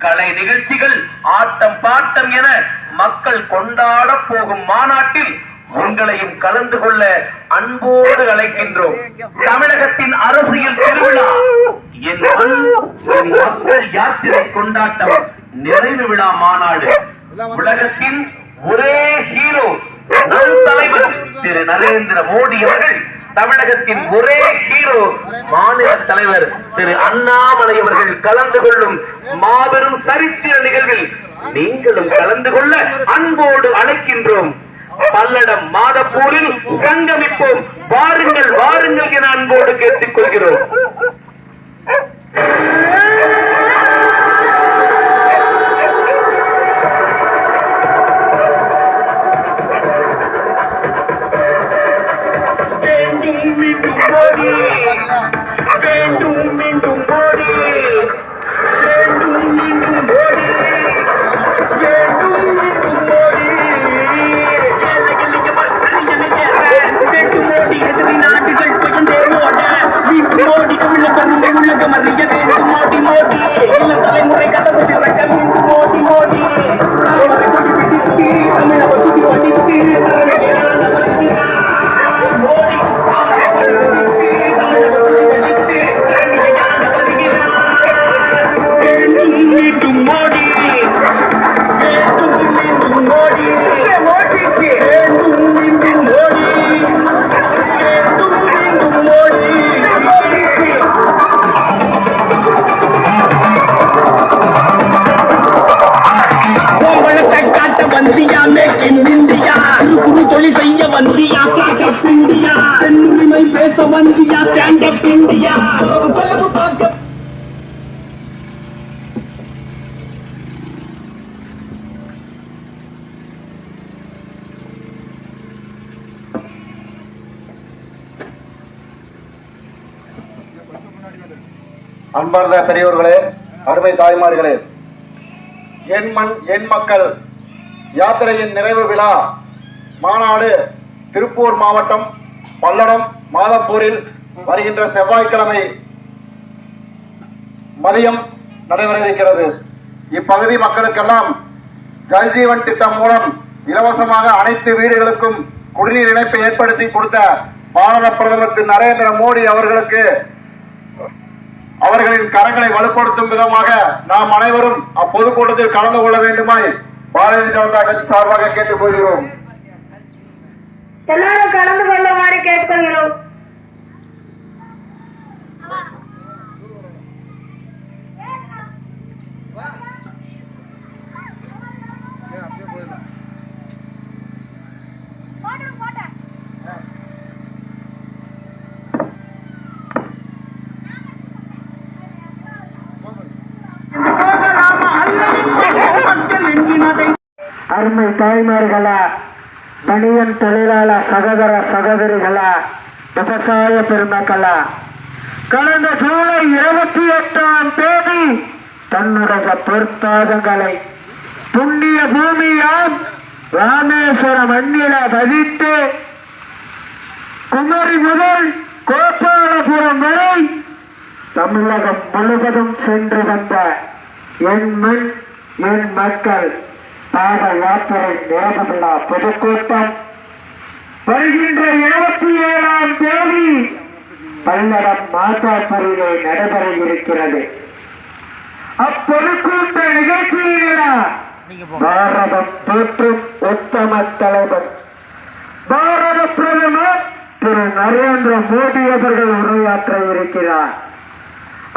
கலை நிகழ்ச்சிகள் ஆட்டம் பாட்டம் என மக்கள் கொண்டாட போகும் மாநாட்டில் உங்களையும் கலந்து கொள்ள அன்போடு அழைக்கின்றோம். தமிழகத்தின் அரசியல் திருவிழா என் மக்கள் யாத்திரை கொண்டாட்டம் நிறைவு விழா மாநாடு. உலகத்தின் ஒரே ஹீரோ நம் தலைவர் திரு நரேந்திர மோடி அவர்கள் தமிழகத்தின் ஒரே ஹீரோ மாநில தலைவர் திரு அண்ணாமலை அவர்கள் கலந்து கொள்ளும் மாபெரும் சரித்திர நிகழ்வில் நீங்களும் கலந்து கொள்ள அன்போடு அழைக்கின்றோம். பல்லடம் மாதப்பூரில் சங்கமிப்போம். வாருங்கள் வாருங்கள் என அன்போடு கேட்டுக் கொள்கிறோம் மீண்டும் வந்தியா ஸ்டார்ட் அப் இந்தியா பெண்ணுரிமை பேச வந்தியா ஸ்டாண்ட் அப் இந்தியா அன்பார்ந்த பெரியோர்களே அருமை தாய்மார்களே என் மண் என் மக்கள் யாத்திரையின் நிறைவு விழா மாநாடு திருப்பூர் மாவட்டம் பல்லடம் மாதப்பூரில் வருகின்ற செவ்வாய்க்கிழமை மதியம் நடைபெற இருக்கிறது இப்பகுதி மக்களுக்கெல்லாம் ஜல்ஜீவன் திட்டம் மூலம் இலவசமாக அனைத்து வீடுகளுக்கும் குடிநீர் இணைப்பை ஏற்படுத்தி கொடுத்த பாரத பிரதமர் திரு நரேந்திர மோடி அவர்களுக்கு அவர்களின் கரங்களை வலுப்படுத்தும் விதமாக நாம் அனைவரும் அப்பொதுக்கூட்டத்தில் கலந்து கொள்ள வேண்டுமாய் பாரதிய ஜனதா கட்சி சார்பாக கேட்டுக் கொள்கிறோம் எல்லாரும் கலந்து கொள்ளுமாறு கேட்டுக்கொள்கிறோம். அருமை தாய்மார்களா பணியன் தொழிலாளர் சகோதர சகோதரிகளா விவசாய பெருமக்களா கடந்த ஜூலை இருபத்தி எட்டாம் தேதி தன்னுடைய பொற்பாதங்களை புண்ணிய பூமியாம் ராமேஸ்வரம் மண்ணில பதித்து குமரி முதல் கோபாலபுரம் வரை தமிழகம் முழுவதும் சென்று வந்த என் மண் என் மக்கள். பாத யாத்திரை நிறைவு விழா பொதுக்கூட்டம். வருகின்ற இருபத்தி ஏழாம் தேதி பல்லடம் மாதாபுரியிலே நடைபெற இருக்கிறது அப்பொதுக்கூட்ட நிகழ்ச்சியில பாரதம் தோற்றும் உத்தம தலைவர் பாரத பிரதமர் திரு நரேந்திர மோடி அவர்கள் உரையாற்ற இருக்கிறார்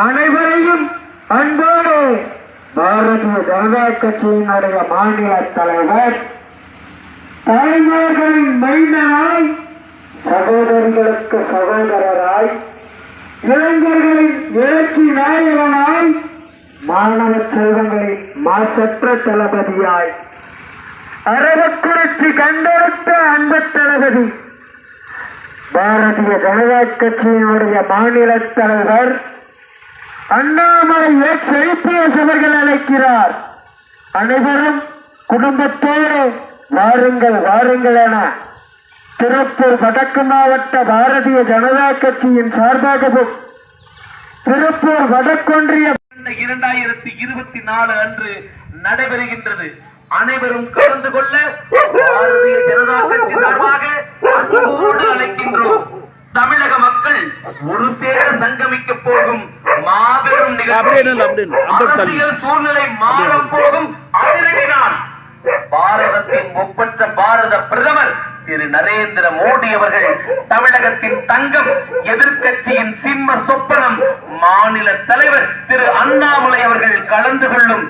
அனைவரையும் அன்போடு பாரதிய ஜனதா கட்சியினுடைய மாநில தலைவர் தாய்மார்களின் மைந்தனாய் சகோதரிகளுக்கு சகோதரராய் இளைஞர்களின் எழுச்சி நாயகனாய் மாணவ செல்வங்களின் மாசற்ற தளபதியாய் அரவக்குறிச்சி கண்டெடுத்த அன்பு தளபதி பாரதிய ஜனதா கட்சியினுடைய மாநில தலைவர் அண்ணாமலை எக்ஸ் ஐபிஎஸ் அவர்கள் அழைக்கிறார். அனைவரும் குடும்பத்தோடு வாருங்கள் வாருங்கள் என திருப்பூர் வடக்கு மாவட்ட பாரதிய ஜனதா கட்சியின் சார்பாகவும் திருப்பூர் வடக்கொன்றிய இரண்டாயிரத்தி இருபத்தி நாலு அன்று நடைபெறுகின்றது. அனைவரும் கலந்து கொள்ள பாரதிய ஜனதா கட்சி சார்பாக அழைக்கின்றோம். தமிழக மக்கள் ஒரு சேர சங்கமிக்க போகும் மாபெரும் அப்படியே நில்லு, அப்படியே நில்லு. நிகழ்ச்சி அந்த தள்ளி. அரசியல் சூழ்நிலை மாறப் போகும் அதிரடிதான் பாரதத்தின் ஒப்பற்ற பாரத பிரதமர் திரு நரேந்திர மோடி அவர்கள் தமிழகத்தின் தங்கம் எதிர்க்கட்சியின் சிம்ம சொப்பனம் மாநில தலைவர் திரு அண்ணாமலை அவர்கள் கலந்து கொள்ளும்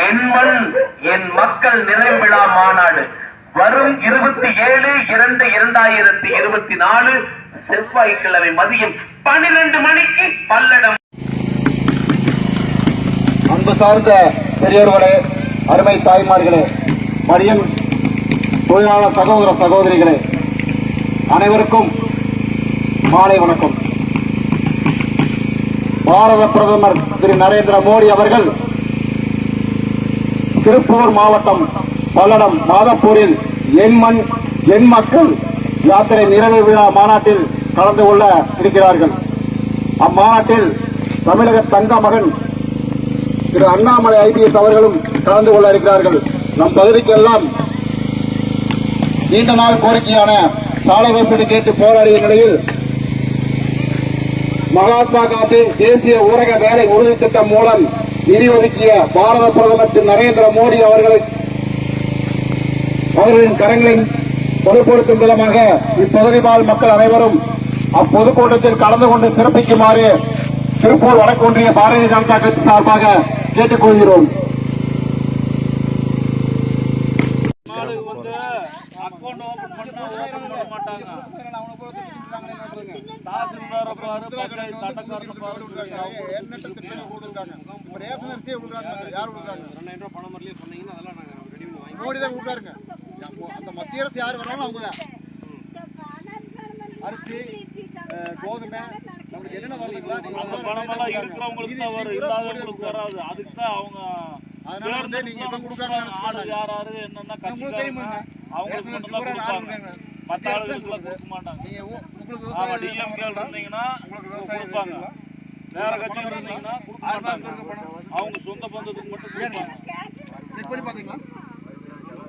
என் மண் என் மக்கள் நிறைவு விழா மாநாடு வரும் இருபத்தி ஏழு இரண்டு இரண்டாயிரத்தி இருபத்தி நாலு செவ்வாய்க்கிழமை மதியம் பனிரெண்டு மணிக்கு பல்லடம். அன்பு சார்ந்த பெரியோர்களே அருமை தாய்மார்களே மரியம் தொழிலாளர் சகோதர சகோதரிகளே அனைவருக்கும் மாலை வணக்கம். பாரத பிரதமர் திரு நரேந்திர மோடி அவர்கள் திருப்பூர் மாவட்டம் பல்லடம் மாதப்பூரில் எண்மண் எண் மக்கள் யாத்திரை நிறைவு விழா மாநாட்டில் கலந்து கொள்ள இருக்கிறார்கள். அம்மாநாட்டில் தமிழக தங்க மகன் திரு அண்ணாமலை ஐபிஎஸ் அவர்களும் கலந்து கொள்ள இருக்கிறார்கள். நம் பகுதிக்கெல்லாம் நீண்ட நாள் கோரிக்கையான சாலை வசதி கேட்டு போராடிய நிலையில் மகாத்மா காந்தி தேசிய ஊரக வேலை உறுதி திட்டம் மூலம் நிதி ஒதுக்கிய பாரத பிரதமர் திரு நரேந்திர மோடி அவர்களை அவர்களின் கரங்களை பொதுப்படுத்தும் விதமாக இப்பகுதி வாழ் மக்கள் அனைவரும் அப்பொதுக்கூட்டத்தில் கலந்து கொண்டு சிறப்பிக்குமாறு திருப்பூர் வடக்கு ஒன்றிய பாரதிய ஜனதா கட்சி சார்பாக கேட்டுக்கொள்கிறோம். மோடி தான் கொடுத்தாருங்க அந்த மத்திய அரசு யார் வராலும் அவங்க தான். அரிசி கோதுமை நம்மளுக்கு என்னென்ன வருதுங்களா அதுக்கு தான் அவங்க அதனால வந்து நீங்க இப்ப கொடுக்குறாங்கன்னு நினைச்சுக்க ஆளு யார் யாரு என்னென்ன உங்களுக்கு தெரியுமா தான் சுகர் ஆறு கொடுக்குறாங்க. ஆளுங்களுக்கு கொடுக்குது. கொடுக்க மாட்டாங்க. நீங்க ஊ- உங்களுக்கு ஆமா விவசாயம் டிஎம்கே இருந்தீங்கன்னா உங்களுக்கு விவசாயம் கொடுப்பாங்க? வேற கட்சி இருந்தீங்கன்னா அவங்க சொந்த பந்தத்துக்கு மட்டும் கொடுப்பாங்க? செக் பண்ணி பாத்தீங்களா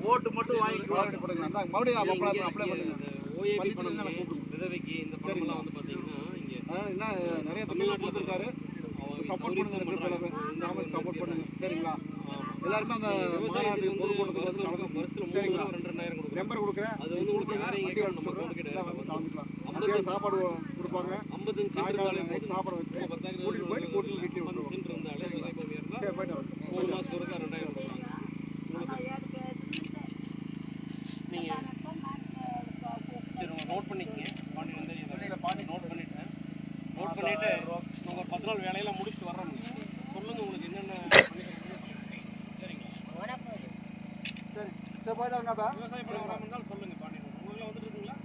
ஓட்டு மட்டும் வாங்கிக்குவாங்க மறுபடியும் அப்ளை பண்ணுங்க. ஓஏபி பணம் விதவைக்கு இந்த பணம்லாம் வந்து இங்க. என்ன நிறைய திட்டங்கள் கொடுத்துருக்காரு. சப்போர்ட் பண்ணுங்க அமைப்பு சப்போர்ட் பண்ணுங்க. சரிங்களா? எல்லாருமே அந்த மாநாடு பொதுக்கூட்டத்துக்கு வந்து கலந்துக்கணும். சரிங்களா? ரெண்டு ரெண்டாயிரம் நம்பர் கொடுக்குறேன். அது வந்து உங்களுக்கு யாரையும் நம்ம வந்து கலந்துக்கலாம் சாப்பாடு கொடுப்பாங்க. ஐம்பத்தஞ்சு சாப்பாடு வச்சு கூட்டிட்டு போயிட்டு பண்ணிட்டு பத்து நாள் வேலையெல்லாம் முடிச்சுட்டு வர்றோம். சொல்லுங்க உங்களுக்கு என்னென்ன பண்ணி தரணும். சரிங்களா சரி போயிட்டு வரங்கப்பா விவசாய பணம் வராமல் இருந்தாலும் சொல்லுங்க பாண்டி உங்களுக்கு வந்துட்டு இருக்குங்களா?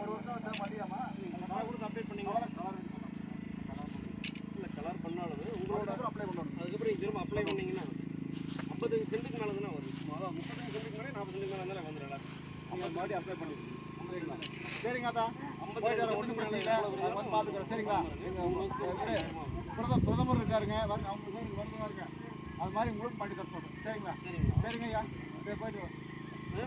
ஒரு வருஷம் மதியாமா கலர் கொடுத்து அப்டேட் பண்ணீங்களா? இல்லை கலர் பண்ணாலும் உங்களோட அப்ளை பண்ணுவோம் அதுக்கப்புறம் நீங்கள் திரும்ப அப்ளை பண்ணீங்கன்னா ஐம்பத்தஞ்சு சென்ட்டுக்கு மேலே தானே வருது அதான் முப்பத்தஞ்சு சென்ட்டுக்கு மேலே நாற்பது சென்ட்டுக்கு மேலே தானே வந்துடலாம் நீங்கள் மறுபடியும் அப்ளை பண்ணிடுங்க. சரிங்க அதான் ஒன்றும் பிரச்சனை இல்லை. அதை வந்து பார்த்துக்கிறேன். சரிங்களா? உங்களுக்கு பிரதமர் இருக்காருங்க. அவங்க பேர் வருது பாருங்க அது மாதிரி உங்களுக்கு பண்ணி தர சொல்கிறேன் சரிங்களா? சரிங்க. ஐயா. சரி போயிட்டு வரோம்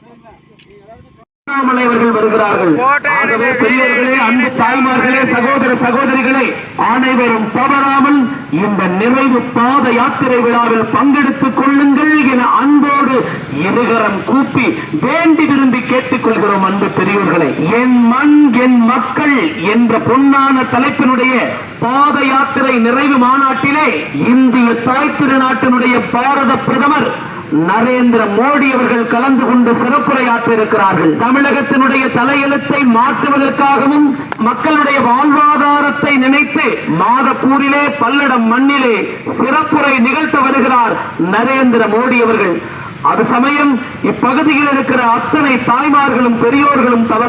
சரிங்களா? நீங்கள் எல்லாருக்கும் அண்ணாமலை அவர்கள் வருகிறார்கள். ஆகவே பெரியவர்களே அன்பு தாய்மார்களே சகோதர சகோதரிகளே அனைவரும் தவறாமல் இந்த நிறைவு பாத யாத்திரை விழாவில் பங்கெடுத்துக் கொள்ளுங்கள் என அன்போடு இருகரம் கூப்பி வேண்டி விரும்பி கேட்டுக் கொள்கிறோம் அன்பு பெரியவர்களே என் மண் என் மக்கள் என்ற பொன்னான தலைப்பினுடைய பாத யாத்திரை நிறைவு மாநாட்டிலே இந்திய தாய் திருநாட்டினுடைய பாரத பிரதமர் நரேந்திர மோடி அவர்கள் கலந்து கொண்டு சிறப்புரையாற்ற இருக்கிறார்கள் தமிழகத்தினுடைய தலையெழுத்தை மாற்றுவதற்காகவும் மக்களுடைய வாழ்வாதாரத்தை நினைத்து மாதப்பூரிலே பல்லடம் மண்ணிலே சிறப்புரை நிகழ்த்த வருகிறார் நரேந்திர மோடி அவர்கள். அது சமயம் இப்பகுதியில் இருக்கிற அத்தனை தாய்மார்களும் பெரியோர்களும் தவறாமல்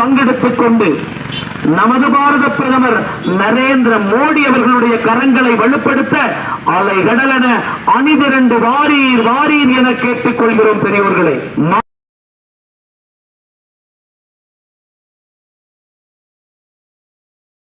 பங்கெடுத்துக் கொண்டு நமது பாரத பிரதமர் நரேந்திர மோடி அவர்களுடைய கரங்களை வலுப்படுத்த அலை கடலென அணிதிரண்டு வாரீர் வாரீர் என கேட்டுக் கொள்கிறோம் பெரியவர்களை